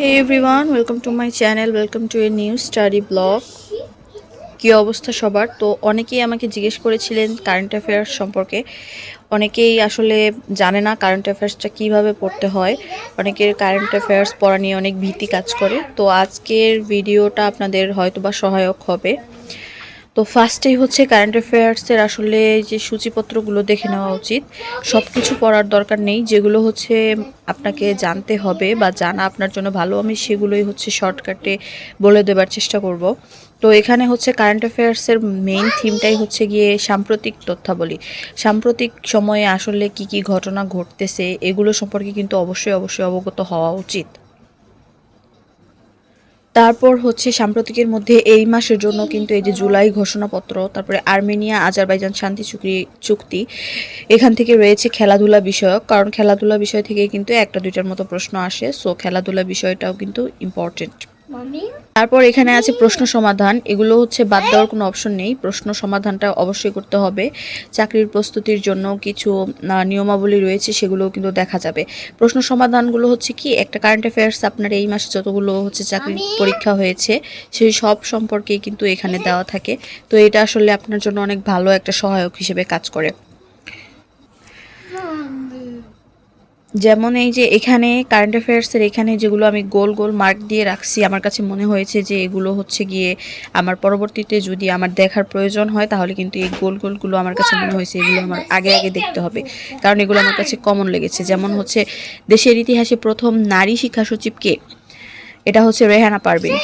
Hey everyone welcome to my channel welcome to a new study blog কী অবস্থা সবার? তো অনেকেই আমাকে জিজ্ঞেস করেছিলেন কারেন্ট অ্যাফেয়ার্স সম্পর্কে। অনেকেই আসলে জানে না কারেন্ট অ্যাফেয়ার্সটা কীভাবে পড়তে হয়। অনেকের কারেন্ট অ্যাফেয়ার্স পড়া নিয়ে অনেক ভীতি কাজ করে। তো আজকের ভিডিওটা আপনাদের হয়তো বা সহায়ক হবে। তো ফার্স্টেই হচ্ছে কারেন্ট অ্যাফেয়ার্সের আসলে যে সূচিপত্রগুলো দেখে নেওয়া উচিত। সব কিছু পড়ার দরকার নেই, যেগুলো হচ্ছে আপনাকে জানতে হবে বা জানা আপনার জন্য ভালো, আমি সেগুলোই হচ্ছে শর্টকাটে বলে দেবার চেষ্টা করব। তো এখানে হচ্ছে কারেন্ট অ্যাফেয়ার্সের মেইন থিমটাই হচ্ছে গিয়ে সাম্প্রতিক তথ্যাবলী। সাম্প্রতিক সময়ে আসলে কি কি ঘটনা ঘটতেছে, এগুলো সম্পর্কে কিন্তু অবশ্যই অবশ্যই অবগত হওয়া উচিত। তারপর হচ্ছে সাম্প্রতিকের মধ্যে এই মাসের জন্য কিন্তু এই যে জুলাই ঘোষণাপত্র, তারপরে আর্মেনিয়া, আজারবাইজান শান্তি চুক্তি চুক্তি, এখান থেকে রয়েছে খেলাধুলা বিষয়ক, কারণ খেলাধুলা বিষয় থেকে কিন্তু একটা দুইটার মতো প্রশ্ন আসে। সো খেলাধুলা বিষয়টাও কিন্তু ইম্পর্টেন্ট তারপর এখানে আছে প্রশ্ন সমাধান। এগুলো হচ্ছে বাদ দেওয়ার কোনো অপশন নেই। প্রশ্ন সমাধানটা অবশ্যই করতে হবে। চাকরির প্রস্তুতির জন্য কিছু নিয়মাবলী রয়েছে সেগুলোও কিন্তু দেখা যাবে। প্রশ্ন সমাধানগুলো হচ্ছে কি একটা কারেন্ট অ্যাফেয়ার্স আপনার এই মাসে যতগুলো হচ্ছে চাকরির পরীক্ষা হয়েছে সেই সব সম্পর্কেই কিন্তু এখানে দেওয়া থাকে। তো এটা আসলে আপনার জন্য অনেক ভালো একটা সহায়ক হিসেবে কাজ করে। যেমন এই যে এখানে কারেন্ট অ্যাফেয়ার্সের এখানে যেগুলো আমি গোল গোল মার্ক দিয়ে রাখছি, আমার কাছে মনে হয়েছে যে এগুলো হচ্ছে গিয়ে আমার পরবর্তীতে যদি আমার দেখার প্রয়োজন হয়, তাহলে কিন্তু এই গোল গোলগুলো আমার কাছে মনে হয়েছে এগুলো আমার আগে আগে দেখতে হবে। কারণ এগুলো আমার কাছে কমন লেগেছে। যেমন হচ্ছে দেশের ইতিহাসে প্রথম নারী শিক্ষা সচিব কে? এটা হচ্ছে রেহানা পারভিন।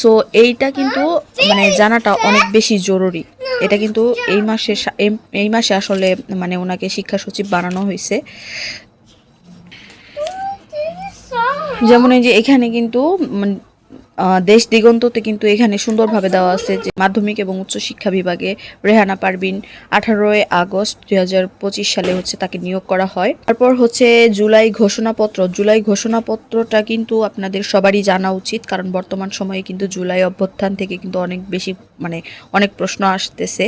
সো এইটা কিন্তু মানে জানাটা অনেক বেশি জরুরি। এটা কিন্তু এই মাসে এই মাসে আসলে মানে ওনাকে শিক্ষা সচিব বানানো হয়েছে। যেমন এই যে এখানে কিন্তু দেশ দিগন্ততে কিন্তু এখানে সুন্দরভাবে দেওয়া আছে যে মাধ্যমিক এবং উচ্চ শিক্ষা বিভাগে রেহানা পারবিন আঠারোই আগস্ট দুই সালে হচ্ছে তাকে নিয়োগ করা হয়। তারপর হচ্ছে জুলাই ঘোষণাপত্র, জুলাই ঘোষণাপত্রটা কিন্তু আপনাদের সবারই জানা উচিত কারণ বর্তমান সময়ে কিন্তু জুলাই অভ্যুত্থান থেকে কিন্তু অনেক বেশি মানে অনেক প্রশ্ন আসতেছে।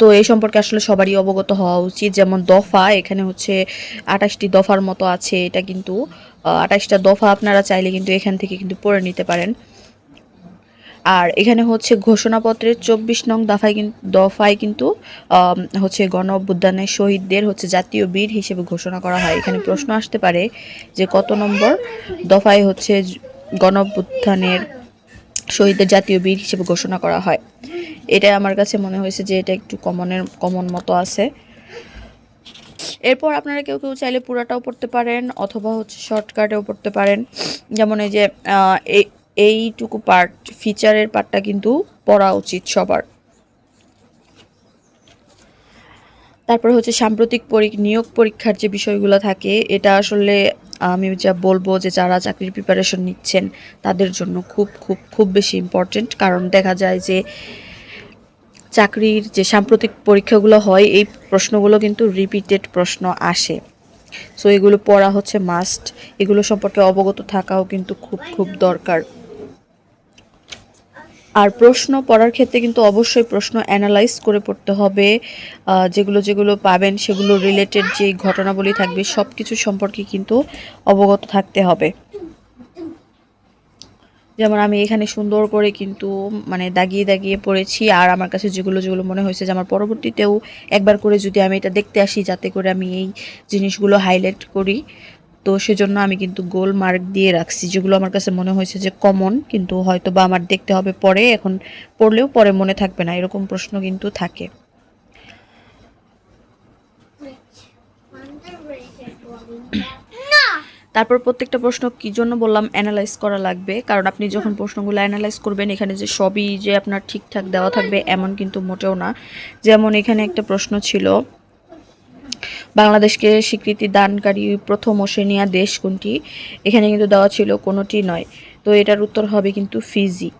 তো এই সম্পর্কে আসলে সবারই অবগত হওয়া উচিত। যেমন দফা, এখানে হচ্ছে আঠাশটি দফার মতো আছে, এটা কিন্তু আঠাশটা দফা আপনারা চাইলে কিন্তু এখান থেকে কিন্তু পড়ে নিতে পারেন। আর এখানে হচ্ছে ঘোষণাপত্রের চব্বিশ নং দফায় কিন্তু দফায় কিন্তু হচ্ছে গণ শহীদদের হচ্ছে জাতীয় বীর হিসেবে ঘোষণা করা হয়। এখানে প্রশ্ন আসতে পারে যে কত নম্বর দফায় হচ্ছে গণ অভ্যুত্থানের শহীদদের জাতীয় বীর হিসেবে ঘোষণা করা হয়। এটা আমার কাছে মনে হয়েছে যে এটা একটু কমনের কমন মতো আছে। এরপর আপনারা কেউ কেউ চাইলে পুরাটাও পড়তে পারেন, অথবা হচ্ছে শর্টকাটেও পড়তে পারেন। যেমন এই যে এই- এইটুকু পার্ট ফিচারের পার্টটা কিন্তু পড়া উচিত সবার। তারপরে হচ্ছে সাম্প্রতিক পরী- নিয়োগ পরীক্ষার যে বিষয়গুলো থাকে, এটা আসলে আমি যা বলব যে যারা চাকরির প্রিপারেশন নিচ্ছেন, তাদের জন্য খুব খুব খুব বেশি ইম্পর্টেন্ট কারণ দেখা যায় যে চাকরির যে সাম্প্রতিক পরীক্ষাগুলো হয়, এই প্রশ্নগুলো কিন্তু রিপিটেড প্রশ্ন আসে। সো এগুলো পড়া হচ্ছে মাস্ট এগুলো সম্পর্কে অবগত থাকাও কিন্তু খুব খুব দরকার। আর প্রশ্ন পড়ার ক্ষেত্রে কিন্তু অবশ্যই প্রশ্ন অ্যানালাইজ করে পড়তে হবে। যেগুলো যেগুলো পাবেন, সেগুলো রিলেটেড যে ঘটনাবলী থাকবে সব কিছু সম্পর্কে কিন্তু অবগত থাকতে হবে। যেমন আমি এখানে সুন্দর করে কিন্তু মানে দাগিয়ে দাগিয়ে পড়েছি। আর আমার কাছে যেগুলো যেগুলো মনে হয়েছে যে আমার পরবর্তীতেও একবার করে যদি আমি এটা দেখতে আসি, যাতে করে আমি এই জিনিসগুলো হাইলাইট করি। তো সেজন্য আমি কিন্তু গোল মার্ক দিয়ে রাখছি, যেগুলো আমার কাছে মনে হয়েছে যে কমন কিন্তু হয়তো বা আমার দেখতে হবে পরে, এখন পড়লেও পরে মনে থাকবে না, এরকম প্রশ্ন কিন্তু থাকে। তারপর প্রত্যেকটা প্রশ্ন কি জন্য বললাম অ্যানালাইজ করা লাগবে? কারণ আপনি যখন প্রশ্নগুলো অ্যানালাইজ করবেন, এখানে যে সবই যে আপনার ঠিকঠাক দেওয়া থাকবে এমন কিন্তু মোটেও না। যেমন এখানে একটা প্রশ্ন ছিল, বাংলাদেশকে স্বীকৃতি দানকারী প্রথম ওশেনিয়া দেশ কোনটি? এখানে কিন্তু দেওয়া ছিল কোনোটি নয়। তো এটার উত্তর হবে কিন্তু ফিজি।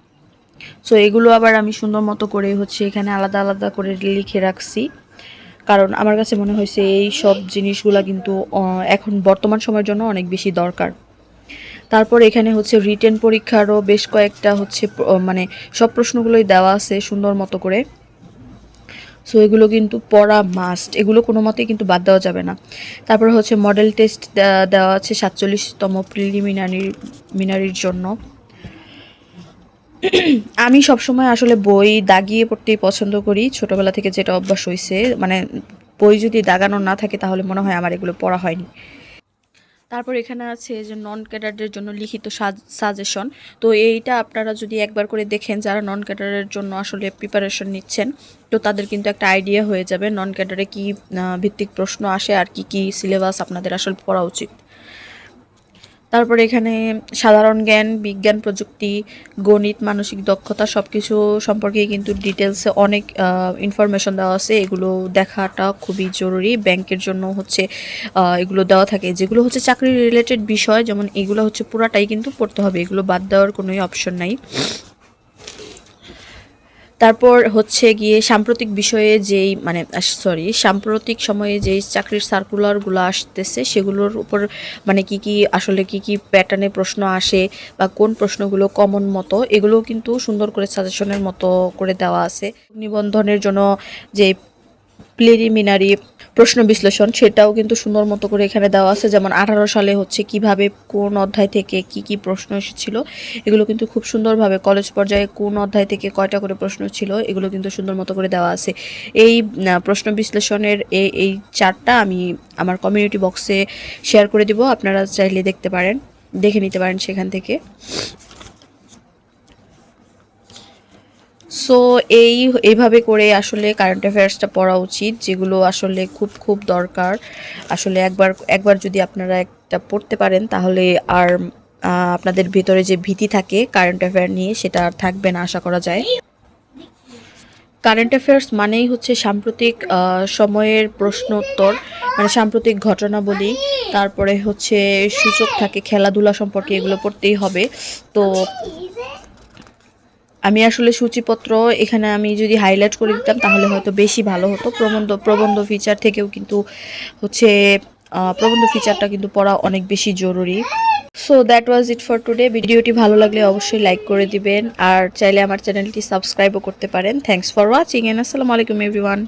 সো এগুলো আবার আমি সুন্দর মতো করে হচ্ছে এখানে আলাদা আলাদা করে লিখে রাখছি। কারণ আমার কাছে মনে হয়েছে এই সব জিনিসগুলা কিন্তু এখন বর্তমান সময়ের জন্য অনেক বেশি দরকার। তারপর এখানে হচ্ছে রিটেন পরীক্ষারও বেশ কয়েকটা হচ্ছে মানে সব প্রশ্নগুলোই দেওয়া আছে সুন্দর মতো করে। সো এগুলো কিন্তু পড়া মাস্ট এগুলো কোনো মতেই কিন্তু বাদ দেওয়া যাবে না। তারপরে হচ্ছে মডেল টেস্ট দেওয়া আছে সাতচল্লিশতম প্রিলিমিনারি মিনারির জন্য। আমি সবসময় আসলে বই দাগিয়ে পড়তেই পছন্দ করি। ছোটবেলা থেকে যেটা অভ্যাস হয়েছে মানে বই যদি দাগানো না থাকে তাহলে মনে হয় আমার এগুলো পড়া হয়নি। তারপর এখানে আছে যে নন ক্যাডারদের জন্য লিখিত সাজেশন তো এইটা আপনারা যদি একবার করে দেখেন যারা নন ক্যাডারের জন্য আসলে প্রিপারেশন নিচ্ছেন, তো তাদের কিন্তু একটা আইডিয়া হয়ে যাবে নন ক্যাডারে কী ভিত্তিক প্রশ্ন আসে আর কি কি সিলেবাস আপনাদের আসলে পড়া উচিত। তারপরে এখানে সাধারণ জ্ঞান, বিজ্ঞান, প্রযুক্তি, গণিত, মানসিক দক্ষতা সব কিছু সম্পর্কে কিন্তু ডিটেলসে অনেক ইনফরমেশন দেওয়া আছে। এগুলো দেখাটা খুবই জরুরি। ব্যাংকের জন্য হচ্ছে এগুলো দেওয়া থাকে। যেগুলো হচ্ছে চাকরি রিলেটেড বিষয়, যেমন এগুলো হচ্ছে পুরাটাই কিন্তু পড়তে হবে। এগুলো বাদ দেওয়ার কোনোই অপশন নাই। তারপর হচ্ছে গিয়ে সাম্প্রতিক বিষয়ে যেই মানে সরি সাম্প্রতিক সময়ে যেই চাকরির সার্কুলারগুলো আসতেছে, সেগুলোর উপর মানে কি কি, আসলে কি কি প্যাটার্নে প্রশ্ন আসে বা কোন প্রশ্নগুলো কমন মতো, এগুলোও কিন্তু সুন্দর করে সাজেশনের মতো করে দেওয়া আছে। নিবন্ধনের জন্য যে প্রিলিমিনারি প্রশ্ন বিশ্লেষণ, সেটাও কিন্তু সুন্দর মতো করে এখানে দেওয়া আছে। যেমন আঠারো সালে হচ্ছে কীভাবে, কোন অধ্যায় থেকে কি কি প্রশ্ন এসেছিল, এগুলো কিন্তু খুব সুন্দরভাবে কলেজ পর্যায়ে কোন অধ্যায় থেকে কয়টা করে প্রশ্ন ছিল, এগুলো কিন্তু সুন্দর মতো করে দেওয়া আছে। এই প্রশ্ন বিশ্লেষণের এই এই চারটা আমি আমার কমিউনিটি বক্সে শেয়ার করে দিব। আপনারা চাইলে দেখতে পারেন, দেখে নিতে পারেন সেখান থেকে। সো এই এইভাবে করে আসলে কারেন্ট অ্যাফেয়ার্সটা পড়া উচিত, যেগুলো আসলে খুব খুব দরকার। আসলে একবার একবার যদি আপনারা একটা পড়তে পারেন, তাহলে আর আপনাদের ভিতরে যে ভীতি থাকে কারেন্ট অ্যাফেয়ার নিয়ে, সেটা আর থাকবে না আশা করা যায়। কারেন্ট অ্যাফেয়ার্স মানেই হচ্ছে সাম্প্রতিক সময়ের প্রশ্ন উত্তর মানে সাম্প্রতিক ঘটনাবলী। তারপরে হচ্ছে সূচক থাকে, খেলাধুলা সম্পর্কে এগুলো পড়তেই হবে। তো আমি আসলে সূচিপত্র এখানে আমি যদি হাইলাইট করে দিতাম, তাহলে হয়তো বেশি ভালো হতো। প্রবন্ধ প্রবন্ধ ফিচার থেকেও কিন্তু হচ্ছে প্রবন্ধ ফিচারটা কিন্তু পড়া অনেক বেশি জরুরি। So that was it for today ভিডিওটি ভালো লাগলে অবশ্যই লাইক করে দিবেন। আর চাইলে আমার চ্যানেলটি সাবস্ক্রাইবও করতে পারেন। থ্যাংকস ফর ওয়াচিং এন আসসালামু আলাইকুম এভরিওয়ান